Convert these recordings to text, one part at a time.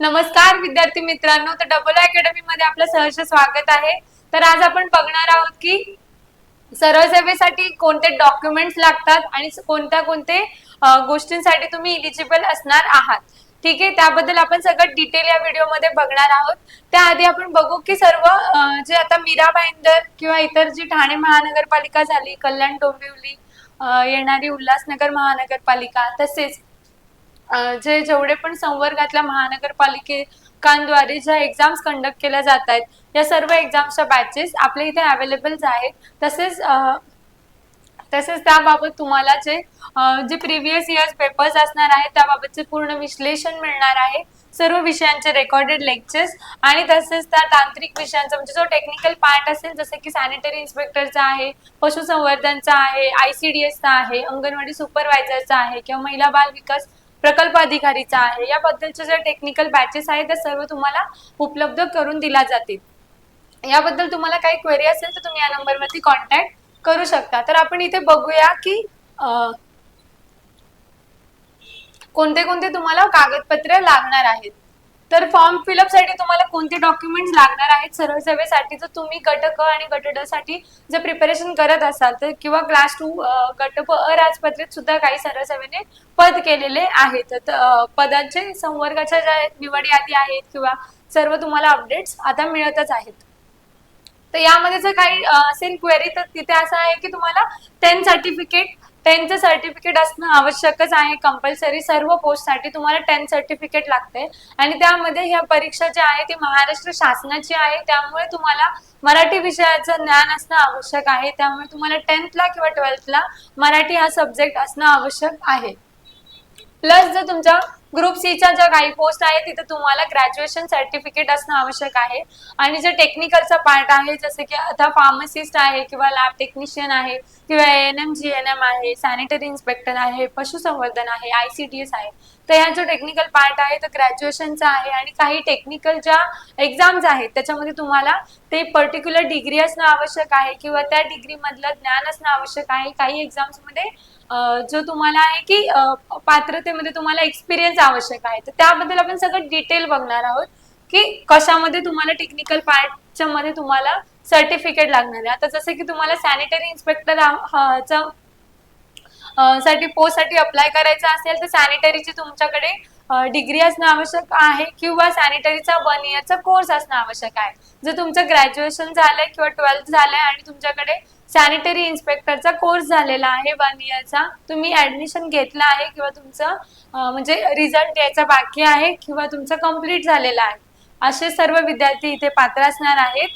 नमस्कार विद्यार्थी मित्रांनो. तर डबल अकॅडमी मध्ये आपलं सहर्ष स्वागत आहे. तर आज आपण बघणार आहोत की सरळ सेवेसाठी कोणते डॉक्युमेंट्स लागतात आणि कोणत्या कोणते गोष्टींसाठी तुम्ही इलिजिबल असणार आहात. ठीक आहे? त्याबद्दल आपण सगळं डिटेल या व्हिडिओमध्ये बघणार आहोत. त्याआधी आपण बघू की सर्व जे आता मीरा भाईंदर किंवा इतर जी ठाणे महानगरपालिका झाली कल्याण डोंबिवली येणारी उल्हासनगर महानगरपालिका तसेच जे जेवढे पण संवर्गातल्या महानगरपालिकेकांद्वारे ज्या एक्झाम्स कंडक्ट केल्या जात आहेत या सर्व एक्झाम्सच्या बॅचेस आपल्या इथे अवेलेबल आहेत. तसेच तसेच त्याबाबत तुम्हाला जे जे प्रिव्हियस इयर्स पेपर्स असणार आहेत त्याबाबतचे पूर्ण विश्लेषण मिळणार आहे. सर्व विषयांचे रेकॉर्डेड लेक्चर्स आणि तसेच त्या तांत्रिक विषयांचा म्हणजे जो टेक्निकल पार्ट असेल जसं की सॅनिटरी इन्स्पेक्टरचा आहे पशुसंवर्धनचा आहे आयसीडीएसचा आहे अंगणवाडी सुपरवायझरचा आहे किंवा महिला बाल विकास प्रकल्प अधिकारीचा आहे. याबद्दलचे जे टेक्निकल बॅचेस आहेत त्या सर्व तुम्हाला उपलब्ध करून दिल्या जातील. याबद्दल तुम्हाला काही क्वेरी असेल तर तुम्ही या नंबरवरती कॉन्टॅक्ट करू शकता. तर आपण इथे बघूया की कोणते कोणते तुम्हाला कागदपत्रे लागणार आहेत. तर फॉर्म फिलअपसाठी तुम्हाला कोणते डॉक्युमेंट्स लागणार आहेत सरळ सेवेसाठी तर तुम्ही गट क आणि गट ड साठी जर प्रिपरेशन करत असाल तर किंवा क्लास टू गट प अराजपत्रित सुद्धा काही सरळ सेवेने पद केलेले आहेत. तर पदांचे संवर्गाच्या ज्या निवड यादी आहेत किंवा सर्व तुम्हाला अपडेट्स आता मिळतच आहेत. तर यामध्ये जर काही असेल क्वेरी तर तिथे असं आहे की तुम्हाला टेन सर्टिफिकेट टेनचं सर्टिफिकेट असणं आवश्यकच आहे. कंपल्सरी सर्व पोस्टसाठी तुम्हाला टेन सर्टिफिकेट लागते. आणि त्यामध्ये ह्या परीक्षा जी आहे ती महाराष्ट्र शासनाची आहे. त्यामुळे तुम्हाला मराठी विषयाचं ज्ञान असणं आवश्यक आहे. त्यामुळे तुम्हाला टेन्थला किंवा ट्वेल्थला मराठी हा सब्जेक्ट असणं आवश्यक आहे. प्लस जर तुमच्या ग्रुप सीच्या ज्या काही पोस्ट आहे तिथे तुम्हाला ग्रॅज्युएशन सर्टिफिकेट असणं आवश्यक आहे. आणि जे टेक्निकलचा पार्ट आहे जसं की आता फार्मसिस्ट आहे किंवा लॅब टेक्निशियन आहे किंवा N M G N M आहे सॅनिटरी इन्स्पेक्टर आहे पशुसंवर्धन आहे आय सी टी एस आहे. तर ह्या जो टेक्निकल पार्ट आहे तो ग्रॅज्युएशनचा आहे. आणि काही टेक्निकल ज्या एक्झाम्स आहेत त्याच्यामध्ये तुम्हाला ते पर्टिक्युलर डिग्री असणं आवश्यक आहे किंवा त्या डिग्रीमधलं ज्ञान असणं आवश्यक आहे. काही एक्झाम्समध्ये जो तुम्हाला आहे की पात्रतेमध्ये तुम्हाला एक्सपिरियन्स आवश्यक आहे. तर त्याबद्दल आपण सगळं डिटेल बघणार आहोत की कशामध्ये तुम्हाला टेक्निकल पार्टच्या मध्ये तुम्हाला सर्टिफिकेट लागणार आहे. आता जसं की तुम्हाला सॅनिटरी इन्स्पेक्टर साठी पोस्टसाठी अप्लाय करायचं असेल तर सॅनिटरीची तुमच्याकडे डिग्री असणं आवश्यक आहे किंवा सॅनिटरीचा वन इयरचा कोर्स असणं आवश्यक आहे. जर तुमचं ग्रॅज्युएशन झालंय किंवा ट्वेल्थ झालंय आणि तुमच्याकडे सॅनिटरी इन्स्पेक्टरचा कोर्स झालेला आहे वन इयरचा तुम्ही ऍडमिशन घेतलं आहे किंवा तुमचं म्हणजे रिझल्ट यायचा बाकी आहे किंवा तुमचं कंप्लीट झालेलं आहे असे सर्व विद्यार्थी इथे पात्र असणार आहेत.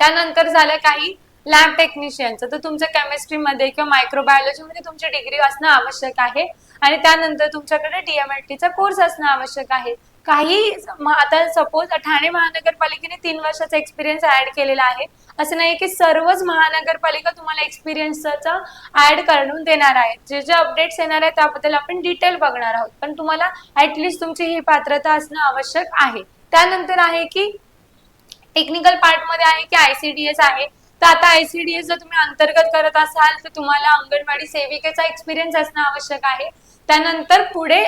त्यानंतर झालं काही लॅब टेक्निशियनचं तर तुमचं केमिस्ट्रीमध्ये किंवा मायक्रोबायोलॉजीमध्ये तुमची डिग्री असणं आवश्यक आहे. आणि त्यानंतर तुमच्याकडे डीएमएलटीचा कोर्स असणं आवश्यक आहे. काही आता सपोज ठाणे महानगरपालिकेने तीन वर्षाचा एक्सपिरियन्स ऍड केलेला आहे. असं नाही की सर्वच महानगरपालिका तुम्हाला एक्सपिरियन्सचा ऍड करून देणार आहेत. जे जे अपडेट्स येणार आहेत त्याबद्दल आपण डिटेल बघणार आहोत. पण तुम्हाला ऍटलिस्ट तुमची ही पात्रता असणं आवश्यक आहे. त्यानंतर आहे की टेक्निकल पार्टमध्ये आहे की आयसीडीएस आहे. तर आता आयसीडीएस जर तुम्ही अंतर्गत करत असाल तर तुम्हाला अंगणवाडी सेविकेचा एक्सपिरियन्स असणं आवश्यक आहे. त्यानंतर पुढे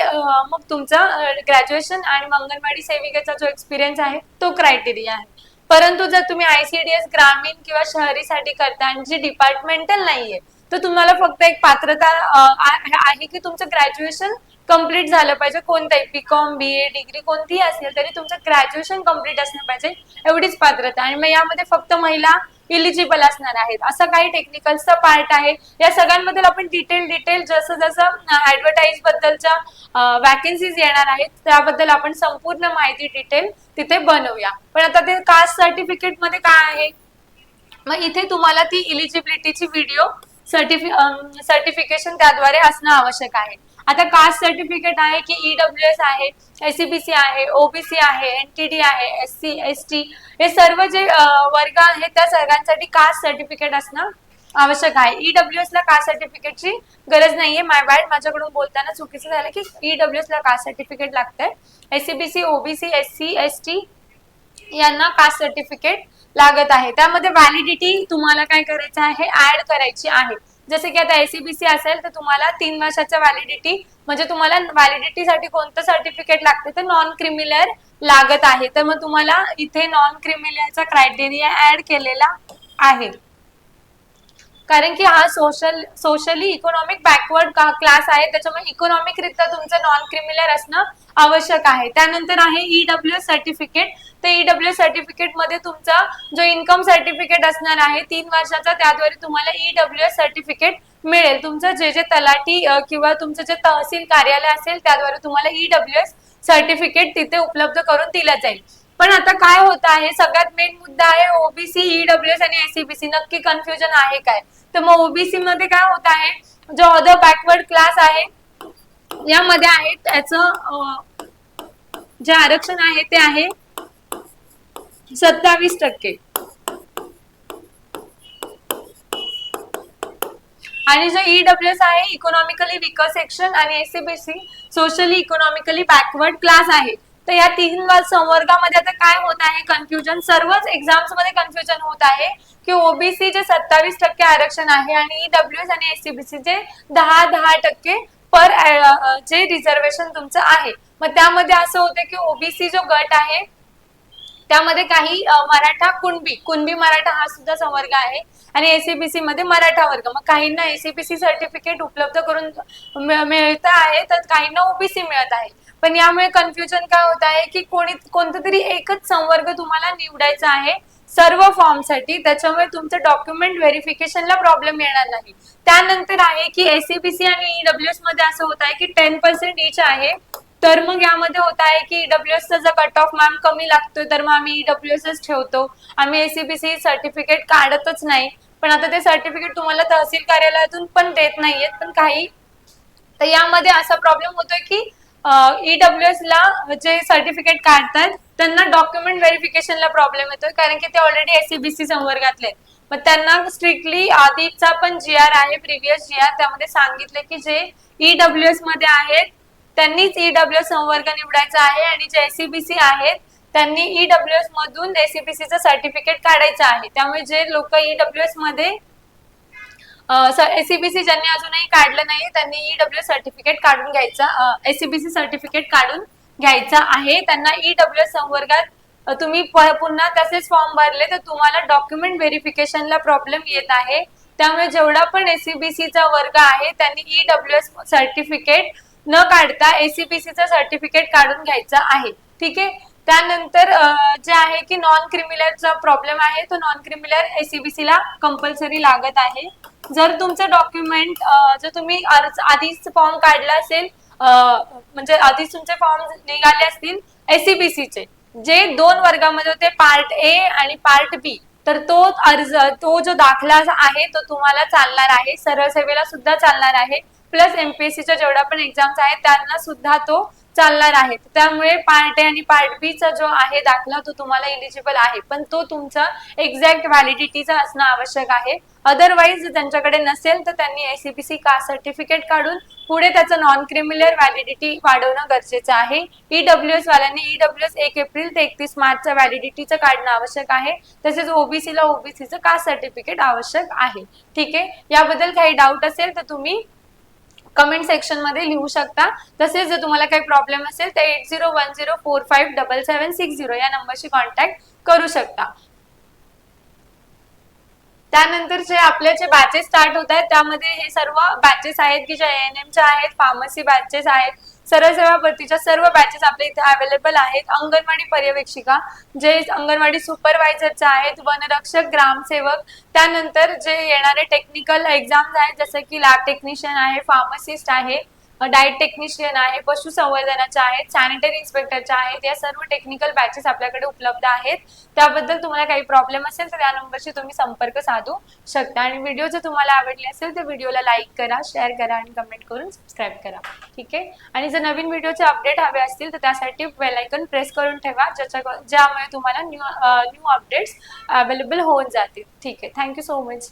मग तुमचा ग्रॅज्युएशन आणि मग अंगणवाडी सेविकेचा जो एक्सपिरियन्स आहे तो क्रायटेरिया आहे. परंतु जर तुम्ही आयसीडीएस ग्रामीण किंवा शहरीसाठी करता आणि जी डिपार्टमेंटल नाहीये तर तुम्हाला फक्त एक पात्रता आहे की तुमचं ग्रॅज्युएशन कंप्लीट झालं पाहिजे. कोणतंही बीकॉम बी ए डिग्री कोणतीही असेल तरी तुमचं ग्रॅज्युएशन कंप्लीट असलं पाहिजे. एवढीच पात्रता. आणि मग यामध्ये फक्त महिला इलिजिबल असणार आहेत. असं काही टेक्निकलचा पार्ट आहे. या सगळ्यांबद्दल आपण डिटेल डिटेल जसं जसं ऍडव्हर्टाईज बद्दलच्या वॅकन्सीज येणार आहेत त्याबद्दल आपण संपूर्ण माहिती डिटेल तिथे बनवूया. पण आता ते कास्ट सर्टिफिकेटमध्ये काय आहे? मग इथे तुम्हाला ती इलिजिबिलिटीची व्हिडिओ सर्टिफि सर्टिफिकेशन त्याद्वारे असणं आवश्यक आहे. आता कास्ट सर्टिफिकेट आहे की ईडब्ल्यू एस आहे एससीबीसी आहे ओबीसी आहे एनटीडी आहे एस सी एस टी हे सर्व जे वर्ग आहेत त्या सर्वांसाठी कास्ट सर्टिफिकेट असणं आवश्यक आहे. ईडब्ल्यू एस ला कास्ट सर्टिफिकेटची गरज नाहीये. माय बॅड माझ्याकडून बोलताना चुकीचं झालं की ईडब्ल्यू एस ला कास्ट सर्टिफिकेट लागतंय. SCBC OBC S C S T यांना कास्ट सर्टिफिकेट लागत आहे. त्यामध्ये व्हॅलिडिटी तुम्हाला काय करायचं आहे? ऍड करायची आहे. जसे की आता एसीबीसी असेल तर तुम्हाला तीन वर्षाच्या व्हॅलिडिटी म्हणजे तुम्हाला व्हॅलिडिटीसाठी कोणतं सर्टिफिकेट लागते तर नॉन क्रिमिलर लागत आहे. तर मग तुम्हाला इथे नॉन क्रिमिलियरचा क्रायटेरिया ऍड केलेला आहे. कारण की हा social socially economic backward class आहे त्याच्यामुळे इकॉनॉमिक रित्या तुमचं नॉन क्रिमिनल असणं आवश्यक आहे. त्यानंतर आहे ईडब्ल्यू सर्टिफिकेट तर ईडब्ल्यू सर्टिफिकेटमध्ये तुमचा जो इन्कम सर्टिफिकेट असणार आहे तीन वर्षाचा त्याद्वारे तुम्हाला ईडब्ल्यू सर्टिफिकेट मिळेल. तुमचं जे जे तलाठी किंवा तुमचं जे तहसील कार्यालय असेल त्याद्वारे तुम्हाला ईडब्ल्यू एस सर्टिफिकेट तिथे उपलब्ध करून दिलं जाईल. पण आता काय होत आहे? सगळ्यात मेन मुद्दा आहे ओबीसी ईडब्ल्यूएस आणि एसीबीसी नक्की कन्फ्युजन आहे काय? तर मग ओबीसी मध्ये काय होत आहे? जो अदर बॅकवर्ड क्लास आहे यामध्ये आहे त्याचं जे आरक्षण आहे ते आहे सत्तावीस टक्के. आणि जो ईडब्ल्यू एस आहे इकॉनॉमिकली विकर सेक्शन आणि ACBC socially economically backward class आहे. तर या तीन संवर्गामध्ये आता काय होत आहे? कन्फ्युजन सर्वच एक्झाम्समध्ये कन्फ्युजन होत आहे की ओबीसी जे सत्तावीस टक्के आरक्षण आहे आणि ईडब्ल्यू एस आणि एससीबीसी जे दहा दहा टक्के पर जे रिझर्वेशन तुमचं आहे. मग त्यामध्ये असं होतं की ओबीसी जो गट आहे त्यामध्ये काही मराठा कुणबी कुणबी मराठा हा सुद्धा संवर्ग आहे आणि एसीबीसी मध्ये मराठा वर्ग. मग काहींना एसीबीसी सर्टिफिकेट उपलब्ध करून मिळत आहे तर काहींना ओबीसी मिळत आहे. पण यामुळे कन्फ्युजन काय होत आहे की कोणी कोणतं तरी एकच संवर्ग तुम्हाला निवडायचा आहे सर्व फॉर्मसाठी. त्याच्यामुळे तुमचं डॉक्युमेंट व्हेरिफिकेशनला प्रॉब्लेम येणार नाही. त्यानंतर आहे की एसीबीसी आणि ईडब्ल्यू एसमध्ये असं होत आहे की टेन पर्सेंट इच आहे. तर मग यामध्ये होत आहे की ईडब्ल्यू एसचा जर कट ऑफ मॅम कमी लागतोय तर मग आम्ही ईडब्ल्यू एस ठेवतो. आम्ही एसीबीसी सर्टिफिकेट काढतच नाही. पण आता ते सर्टिफिकेट तुम्हाला तहसील कार्यालयातून पण देत नाहीयेत. पण काही तर यामध्ये असा प्रॉब्लेम होतोय की ईडब्ल्यू एस ला जे सर्टिफिकेट काढतात त्यांना डॉक्युमेंट व्हेरिफिकेशनला प्रॉब्लेम येतोय कारण की ते ऑलरेडी एसीबीसी संवर्गातले मग त्यांना स्ट्रिक्टली आधीचा पण जी आर आहे प्रिव्हियस जी आर त्यामध्ये सांगितले की जे ईडब्ल्यू एसमध्ये आहेत त्यांनीच ईडब्ल्यू एस संवर्ग निवडायचा आहे आणि जे एसीबीसी आहेत त्यांनी ईडब्ल्यू एस मधून एसीबीसीचं सर्टिफिकेट काढायचं आहे. त्यामुळे जे लोक ईडब्ल्यू एसमध्ये एसीबीसी ज्यांनी अजूनही काढलं नाही त्यांनी ईडब्ल्यू सर्टिफिकेट काढून घ्यायचं. एसीबीसी सर्टिफिकेट काढून घ्यायचं आहे. त्यांना ईडब्ल्यू संवर्गात तुम्ही पुन्हा तसेच फॉर्म भरले तर तुम्हाला डॉक्युमेंट व्हेरिफिकेशनला प्रॉब्लेम येत आहे. त्यामुळे जेवढा पण एसीबीसीचा वर्ग आहे त्यांनी ईडब्ल्यू एस सर्टिफिकेट न काढता एसीबीसीचं सर्टिफिकेट काढून घ्यायचं आहे. ठीक आहे? त्यानंतर जे आहे की नॉन क्रिमिलरचा प्रॉब्लेम आहे तो नॉन क्रिमिलर एसीबीसी ला कंपल्सरी लागत आहे. जर तुमचं डॉक्युमेंट जर तुम्ही अर्ज आधीच फॉर्म काढला असेल म्हणजे आधीच तुमचे फॉर्म निघाले असतील एसीबीसीचे जे दोन वर्गामध्ये होते पार्ट ए आणि पार्ट बी तर तो अर्ज तो जो दाखला आहे तो तुम्हाला चालणार आहे सरळ सेवेला सुद्धा चालणार आहे. प्लस एमपीएससीच्या जेवढ्या पण एक्झाम्स आहेत त्यांना सुद्धा तो चालणार आहे. त्यामुळे पार्ट ए आणि पार्ट बी चा जो आहे दाखला तो तुम्हाला इलिजिबल आहे. पण तो तुमचा एक्झॅक्ट व्हॅलिडिटीचा असणं आवश्यक आहे. अदरवाईज त्यांच्याकडे नसेल तर त्यांनी एसीपीसी कास्ट सर्टिफिकेट काढून पुढे त्याचं नॉन क्रिमिलर व्हॅलिडिटी वाढवणं गरजेचं आहे. ईडब्ल्यू एस वाल्यांनी ईडब्ल्यू एस एक एप्रिल ते एकतीस मार्चच्या व्हॅलिडिटीचं काढणं आवश्यक आहे. तसेच ओबीसीला ओबीसीचं कास्ट सर्टिफिकेट आवश्यक आहे. ठीक आहे? याबद्दल काही डाऊट असेल तर तुम्ही कमेंट सेक्शनमध्ये लिहू शकता. तसेच जर तुम्हाला काही प्रॉब्लेम असेल तर eight zero one zero four five double seven six zero या नंबरशी कॉन्टॅक्ट करू शकता. त्यानंतर जे आपले जे बॅचेस स्टार्ट होत आहेत त्यामध्ये हे सर्व बॅचेस आहेत की जे एन एमच्या आहेत फार्मसी बॅचेस आहेत सरळ सेवा भरतीच्या सर्व बॅचेस आपल्या इथे अवेलेबल आहेत. अंगणवाडी पर्यवेक्षिका जे अंगणवाडी सुपरवायझरच्या आहेत वनरक्षक ग्रामसेवक त्यानंतर जे येणारे टेक्निकल एक्झाम्स आहेत जसं की लॅब टेक्निशियन आहे फार्मसिस्ट आहे डाएट टेक्निशियन आहे पशुसंवर्धनाच्या आहेत सॅनिटरी इन्स्पेक्टरच्या आहेत या सर्व टेक्निकल बॅचेस आपल्याकडे उपलब्ध आहेत. त्याबद्दल तुम्हाला काही प्रॉब्लेम असेल तर त्या नंबरशी तुम्ही संपर्क साधू शकता. आणि व्हिडिओ जर तुम्हाला आवडली असेल तर व्हिडिओला लाईक करा शेअर करा आणि कमेंट करून सबस्क्राईब करा. ठीक आहे? आणि जर नवीन व्हिडिओचे अपडेट हवे असतील तर त्यासाठी बेलायकन प्रेस करून ठेवा ज्याच्या ज्यामुळे तुम्हाला न्यू न्यू अपडेट्स अवेलेबल होऊन जातील. ठीक आहे? Thank you so much